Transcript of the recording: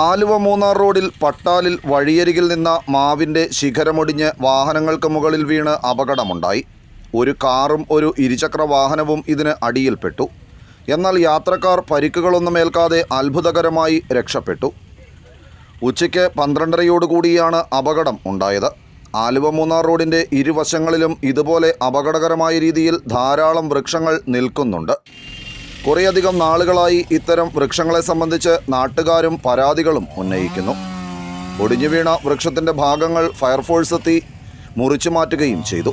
ആലുവ മൂന്നാർ റോഡിൽ പട്ടാലിൽ വഴിയരികിൽ നിന്ന മാവിന്റെ ശിഖരമൊടിഞ്ഞ് വാഹനങ്ങൾക്ക് മുകളിൽ വീണ് അപകടമുണ്ടായി. ഒരു കാറും ഒരു ഇരുചക്ര വാഹനവും ഇതിന് അടിയിൽപ്പെട്ടു. എന്നാൽ യാത്രക്കാർ പരിക്കുകളൊന്നും ഏൽക്കാതെ അത്ഭുതകരമായി രക്ഷപ്പെട്ടു. ഉച്ചയ്ക്ക് പന്ത്രണ്ടരയോടുകൂടിയാണ് അപകടം ഉണ്ടായത്. ആലുവ മൂന്നാർ റോഡിന്റെ ഇരുവശങ്ങളിലും ഇതുപോലെ അപകടകരമായ രീതിയിൽ ധാരാളം വൃക്ഷങ്ങൾ നിൽക്കുന്നുണ്ട്. കുറേയധികം നാളുകളായി ഇത്തരം വൃക്ഷങ്ങളെ സംബന്ധിച്ച് നാട്ടുകാരും പരാതികളും ഉന്നയിക്കുന്നു. ഒടിഞ്ഞു വീണ വൃക്ഷത്തിന്റെ ഭാഗങ്ങൾ ഫയർഫോഴ്സ് എത്തി മുറിച്ചു മാറ്റുകയും ചെയ്തു.